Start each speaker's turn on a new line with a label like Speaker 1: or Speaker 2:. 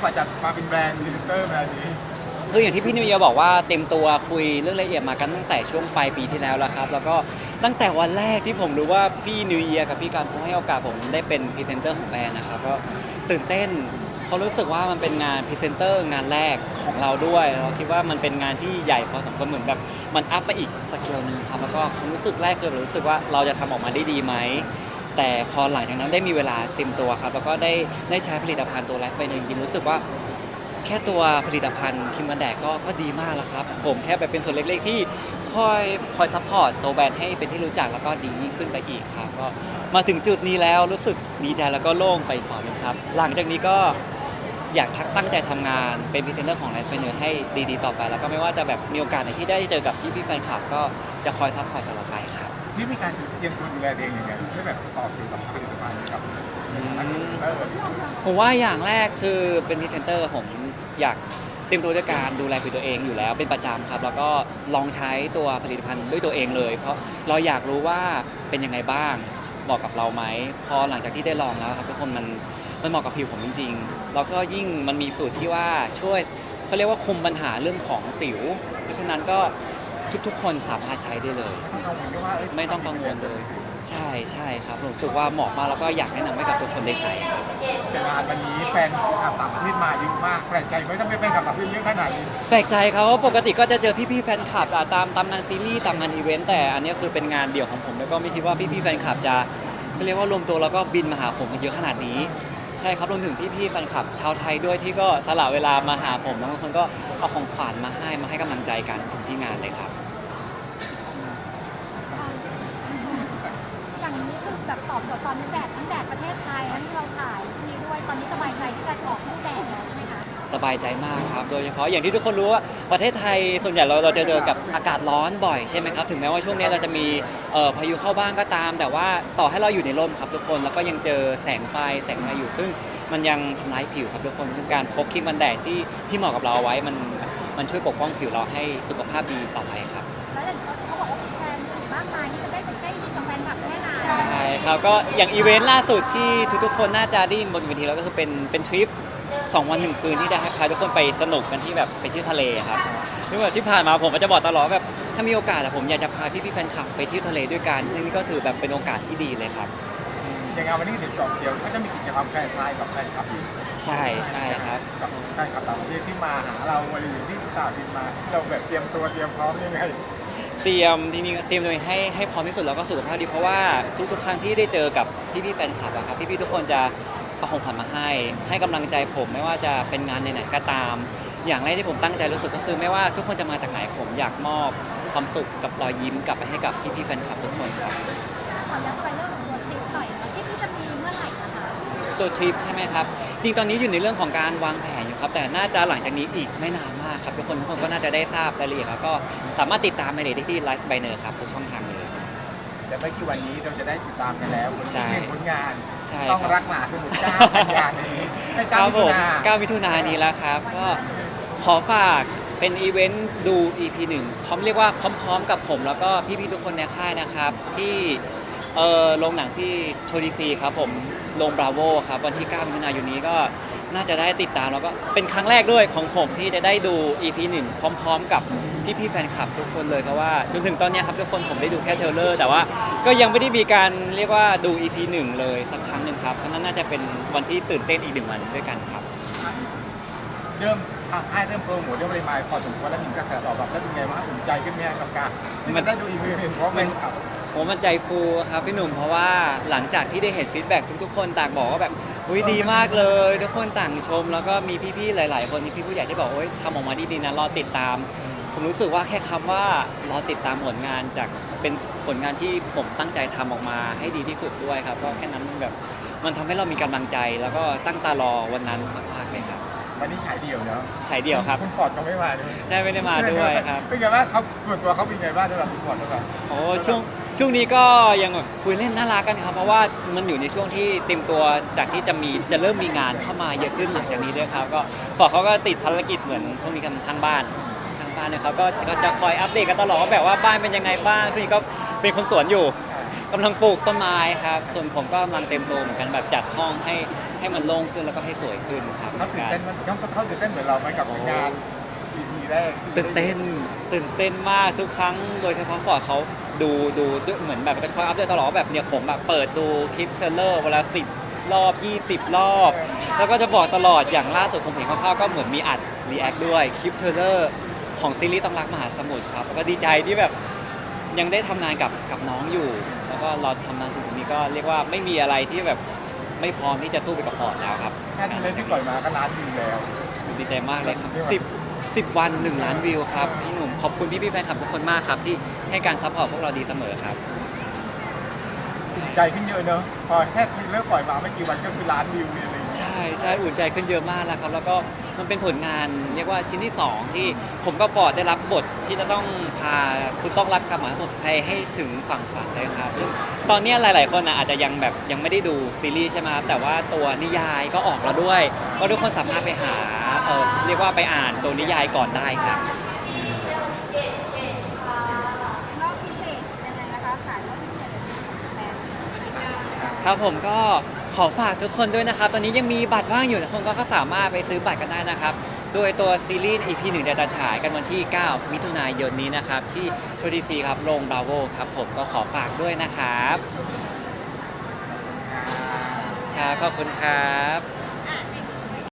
Speaker 1: กว่าจะมาเป็นแบรนด์พรีเซนเตอร์แบรนด์นี้
Speaker 2: คืออย่างที่พี่นิวเยียร์บอกว่าเต็มตัวคุยเรื่องละเอียดมากันตั้งแต่ช่วงปลายปีที่แล้วแล้วครับ แล้วก็ตั้งแต่วันแรกที่ผมรู้ว่าพี่นิวเยียร์กับพี่การเขาให้โอกาสผมได้เป็นพรีเซนเตอร์ของแบรนด์นะครับก็ตื่นเต้นเพราะรู้สึกว่ามันเป็นงานพรีเซนเตอร์งานแรกของเราด้วยเราคิดว่ามันเป็นงานที่ใหญ่พอสมควรเหมือนแบบมันอัพไปอีกสเกลหนึงครับแล้วก็ความรู้สึกแรกคือรู้สึกว่าเราจะทำออกมาได้ดีไหม แต่พอหลังจากนั้นได้มีเวลาเต็มตัวครับ แล้วก็ได้ได้ใช้ผลิตภัณฑ์ตัวไลฟ์ไปจริงๆรู้สึกว่า แค่ตัวผลิตภัณฑ์ครีมกันแดดก็ก็ดีมากแล้วครับ ผมแค่ไปเป็นส่วนเล็กๆที่คอยคอยซัพพอร์ตตัวแบรนด์ให้เป็นที่รู้จักแล้วก็ดียิ่งขึ้นไปอีกครับก็มาถึงจุดนี้แล้วรู้สึกดีใจแล้วก็โล่งไปอีกต่อหนึงครับ หลังจากนี้ก็อยากทักตั้งใจทำงานเป็นพรีเซนเตอร์ของไลฟ์เนอร์ให้ดีๆต่อไป แล้วก็ไม่ว่าจะแบบมีโอกาสไหนที่ได้เจอกับพี่พี่แฟนคลับก็จะคอยซัพพอร์ตตลอดไปครับ
Speaker 1: นี่มีการเตรียมตัวดูแลตัวเองยังไงให้แบบตอบโจทย์กับผลิตภัณฑ์กับเออ
Speaker 2: ผมว่าอย่างแรกคือเป็นพรีเซนเตอร์ผมอยากเตรียมตัวด้วยการดูแลผิวตัวเองอยู่แล้วเป็นประจำครับ แล้วก็ลองใช้ตัวผลิตภัณฑ์ด้วยตัวเองเลย เพราะเราอยากรู้ว่าเป็นยังไงบ้างเหมาะกับเราไหมพอหลังจากที่ได้ลองแล้วครับทุกคนมันมันเหมาะกับผิวผมจริงๆแล้วก็ยิ่งมันมีสูตรที่ว่าช่วยเขาเรียกว่าคุมปัญหาเรื่องของสิว เพราะฉะนั้นก็ ทุกๆ คนสามารถใช้ได้เลย
Speaker 1: ไม่ต้องกังวลว่าเย
Speaker 2: ไม่ต้องกังวลเลย ใช่ใช่ครับผมรู้สึกว่าเหมาะมากแล้วก็อยากแนะนำให้กับทุกคนได้ใช้ครับ
Speaker 1: งานวันนี้แฟนคลับต่างประเทศมาเยอะมากแปลกใจไหมทำไมแฟนคลับต่างประเทศเยอะขนาดนี้
Speaker 2: แปลกใจครับเพราะปกติก็จะเจอพี่ๆแฟนคลับอะตามตามงานซีรีส์ตามงานอีเวนต์แต่อันนี้คือเป็นงานเดี่ยวของผมแล้วก็ไม่คิดว่าพี่ๆแฟนคลับจะเขาเรียกว่ารวมตัวแล้วก็บินมาหาผมกันเยอะขนาดนี้ ใช่ครับรวมถึงพี่ๆแฟนคลับ ชาวไทยด้วยที่ก็สละเวลามาหาผมแล้วบางคนก็เอาของขวัญมาให้มาให้กำลังใจกันถึงที่งานเลยครับ
Speaker 3: อย่างนี้คือแบบตอบโจทย์ตอนนี้แดดทั้งแดดประเทศไทยทั้งที่เราถ่าย
Speaker 2: สบายใจมากครับ โดยเฉพาะอย่างที่ทุกคนรู้ว่าประเทศไทยส่วนใหญ่เราเราจะเจอกับอากาศร้อนบ่อยใช่ไหมครับ ถึงแม้ว่าช่วงนี้เราจะมีเอ่อพายุเข้าบ้างก็ตาม แต่ว่าต่อให้เราอยู่ในร่มครับทุกคน แล้วก็ยังเจอแสงไฟแสงอะไรอยู่ ซึ่งมันยังทำร้ายผิวครับทุกคนซึ่งการพกครีมกันแดดที่ที่เหมาะกับเราเอาไว้มันมันช่วยปกป้องผิวเราให้สุขภาพดีต่อไปครับ
Speaker 3: แล้วอย่างเขาเขาบอกว่าแฟนถึงมากมายที่จะได้ไปใกล้ชิดกับแฟนคลับแน่นอน
Speaker 2: ใช่ครับก็อย่างอีเวนต์ล่าสุดที่ทุกๆคนน่าจะได้ยินบนเวทีแล้วก็คือเป็นเป็นทริป สองวันหนึ่งคืนที่จะให้พาทุกคนไปสนุกกันที่แบบไปเที่ยวทะเลครับซึ่งแบบที่ผ่านมาผมก็จะบอกตลอดว่าแบบถ้ามีโอกาสอะผมอยากจะพาพี่ๆแฟนคลับไปเที่ยวทะเลด้วยกันซึ่งนี่ก็ถือแบบเป็นโอกาสที่ดีเลยครับ
Speaker 1: อย่างงานวันนี้เดี๋ยวจบเดียวก็จะมีกิจกรรมแฟนไทยกับแฟนคลับอีก
Speaker 2: ใช่ใช่ครับ
Speaker 1: กับแฟนคลับต่างประเทศที่มาหาเราอะไรอย่างที่ต่างบินมาเราแบบเตรียมตัวเตรียมพร้อมยังไง
Speaker 2: เตรียมทีนี้เตรียมตัวเองให้ให้พร้อมที่สุดแล้วก็สุขภาพดีเพราะว่าทุกๆครั้งที่ได้เจอกับพี่ๆแฟนคลับอะครับพี่ๆทุกคนจะ ประของขวัญมาให้ ให้กำลังใจผมไม่ว่าจะเป็นงานไหนๆก็ตาม อย่างแรกที่ผมตั้งใจรู้สึกก็คือ ไม่ว่าทุกคนจะมาจากไหนผมอยากมอบความสุขกับรอยยิ้มกลับไปให้กับพี่ๆแฟนคลับทุกคนครับ
Speaker 3: ขอย้อนไปเรื่องของตัวทริปหน่อยนะที่พี่จะมีเมื่อไหร่นะคะ
Speaker 2: ตัวทริปใช่ไหมครับจริงตอนนี้อยู่ในเรื่องของการวางแผนอยู่ครับแต่น่าจะหลังจากนี้อีกไม่นานมากครับทุกคนทุกคนก็น่าจะได้ทราบรายละเอียดแล้วก็สามารถติดตามในได้ที่ไลฟ์ไบเนอร์ครับทุกช่องทางเลย
Speaker 1: แต่ไม่กี่วันนี้เราจะได้ติดตามกันแล้ว
Speaker 2: ใช่
Speaker 1: เรื่องผลงาน
Speaker 2: ใช่
Speaker 1: ต้อง
Speaker 2: ครับ
Speaker 1: รักหมาสมุทรเจ้ากันยานี้ให้
Speaker 2: ค
Speaker 1: เก้า
Speaker 2: รับ
Speaker 1: มิ
Speaker 2: ผ
Speaker 1: ถุ
Speaker 2: ม
Speaker 1: นา
Speaker 2: 9มิถุนายนนี้แล้วครับ ก็ขอฝากเป็นอีเวนต์ดู EP 1พร้อมเรียกว่าพร้อมๆกับผม แล้วก็พี่ๆทุกคนในค่ายนะครับ ที่เอ่อโรงหนังที่โชดีซีครับผมโรงบราโวครับ วันที่ 9 มิถุนายนนี้ก็ น่าจะได้ติดตามแล้วก็เป็นครั้งแรกด้วยของผมที่จะได้ดู EP 1 พร้อม ๆ กับพี่ๆแฟนคลับทุกคนเลยเพราะว่าจนถึงตอนเนี้ยครับทุกคนผมได้ดูแค่เทรลเลอร์ แต่ว่าก็ยังไม่ได้มีการเรียกว่าดู EP 1 เลยสักครั้งหนึ่งครับเพราะฉะนั้นน่าจะเป็นวันที่ตื่นเต้นอีกหนึ่งวันด้วยกันครับ
Speaker 1: เริ่มทางค่ายเริ่มโปรโมทเรื่องปริมาณพอสมควรแล้วมีกระแสตอบรับแล้วเป็นไงบ้างอุ่นใจขึ้นไหมกับการที่มันได้ดูอีเวนต์เพราะมันขับ
Speaker 2: ผมมันใจฟูครับพี่หนุ่มเพราะว่าหลังจากที่ได้เห็นฟีดแบ็กทุกๆคนต่างบอกว่าแบบ อุ้ยดีมากเลย ทุกคนต่างชม แล้วก็มีพี่ๆหลาย ๆ คนมีพี่ผู้ใหญ่ที่บอกโอ้ยทำออกมาดีๆนะรอติดตาม ผมรู้สึกว่าแค่คำว่ารอติดตามผลงานจากเป็นผลงานที่ผมตั้งใจทำออกมาให้ดีที่สุดด้วยครับก็แค่นั้นมันแบบมันทำให้เรามีกำลังใจแล้วก็ตั้งตารอวันนั้นมากๆ
Speaker 1: วันนี้ขายเดี่ยวเนาะ
Speaker 2: ฉายเดียวครับ
Speaker 1: คุณฟอร์ดก็ไม่มาด้วย
Speaker 2: ใช่ไม่ได้มาด้วยครับ
Speaker 1: เป็นไงบ้างเขาส่วนตัวเขาเป็นไงบ้างสำหรับคุณฟอร์ดสำหรับ
Speaker 2: โอ้ช่วงช่วงนี้ก็ยังแบบคุยเล่นน่ารักกันครับ เพราะว่ามันอยู่ในช่วงที่เตรียมตัวจากที่จะมีจะเริ่มมีงานเข้ามาเยอะขึ้นหลังจากนี้ด้วยครับ ก็ฟอร์ดเขาก็ติดภารกิจเหมือนช่วงนี้กันทางบ้านทางบ้านเนี่ยเขาก็ก็จะคอยอัปเดตกันตลอดว่าแบบว่าบ้านเป็นยังไงบ้างช่วงนี้ก็เป็นคนสวนอยู่กำลังปลูกต้นไม้ครับ ส่วนผมก็กำลังเต็มตัวเหมือนกันแบบจัดห้องให้ ให้มันโล่งขึ้นแล้วก็ให้สวยขึ้นครับ
Speaker 1: เขาตื่นเต้นมันเขาเขาตื่นเต้นเหมือนเราไหมกับงาน EP แรกที่
Speaker 2: ตื่นเต้นตื่นเต้นมากทุกครั้ง โดยเฉพาะฟอร์ดเขาดูดูด้วยเหมือนแบบเป็นคอยอัพเดตตลอดว่าแบบเนี่ยผมแบบเปิดดูคลิปเทรลเลอร์เวลาสิบรอบ 20 รอบ แล้วก็จะบอกตลอดอย่างล่าสุดผมเห็นคร่าวๆก็เหมือนมีอัดรีแอคด้วยคลิปเทรลเลอร์ของซีรีส์ต้องรักมหาสมุทรครับแล้วก็ดีใจที่แบบยังได้ทำงานกับกับน้องอยู่ แล้วก็รอทำงานถึงตรงนี้ก็เรียกว่าไม่มีอะไรที่แบบ ไม่พร้อมที่จะสู้ไปกับฟอร์ดแล้วครับ
Speaker 1: แค่ที่เล่นที่ปล่อยมาก็ล้านวิวแล้ว
Speaker 2: ดีใจมากเลยครับสิบสิบวันหนึ่งล้านวิวครับพี่หนุ่มขอบคุณพี่พี่ๆแฟนคลับทุกคนมากครับที่ให้การซัพพอร์ตพวกเราดีเสมอครับ
Speaker 1: อุ่น ใจขึ้นเยอะเนอะพอแค่ทีเริ่มปล่อยมาไม่กี่วันก็คือล้านวิวเนี่ยเลย
Speaker 2: ใช่ใช่อุ่นใจขึ้นเยอะมากแล้วครับแล้วก็มันเป็นผลงานเรียกว่าชิ้นที่ 2 ที่ผมก็ฟอร์ดได้รับบทที่จะต้องพาคุณต้องรักกับหมาสุดไปให้ถึงฝั่งฝันเลยครับซึ่งตอนเนี้ยหลาย ๆ คนนะอาจจะยังแบบยังไม่ได้ดูซีรีส์ใช่ไหมครับแต่ว่าตัวนิยายก็ออกแล้วด้วยก็ทุกคนสามารถไปหาเออเรียกว่าไปอ่านตัวนิยายก่อนได้ครับ
Speaker 3: รอบพิเศษยังไงนะคะขายรอบพิเศษเลยแฟน
Speaker 2: ครับผมก็ขอฝากทุกคนด้วยนะครับ ตอนนี้ยังมีบัตรว่างอยู่ทุกคนก็สามารถไปซื้อบัตรกันได้นะครับ โดยตัวซีรีส์ EP หนึ่งจะฉายกันวันที่ 9 มิถุนายนนี้นะครับ ที่โทดีซีครับโรงบราโวครับผมก็ขอฝากด้วยนะครับ ครับขอบคุณครับ